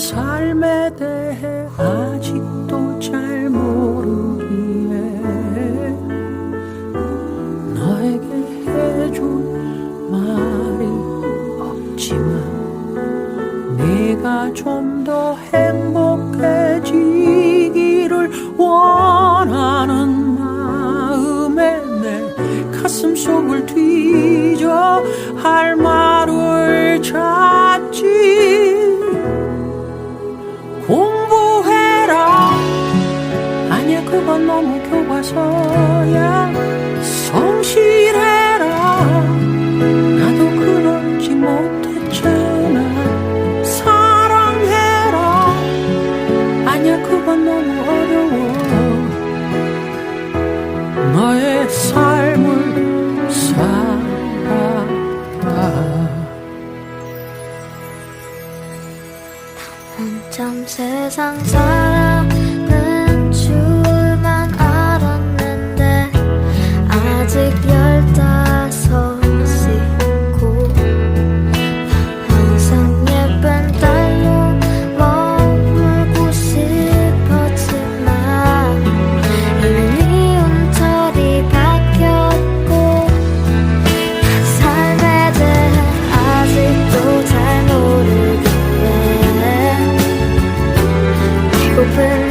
삶에 대해 아직도 잘 모르기에 너에게 해준 말이 없지만 네가 좀더 행복해 그건 너무 교과서야. 성실해라. 나도 그러지 못했잖아. 사랑해라. 아니야 그건 너무 어려워. 너의 삶을 살아라 한참 세상 살아 open.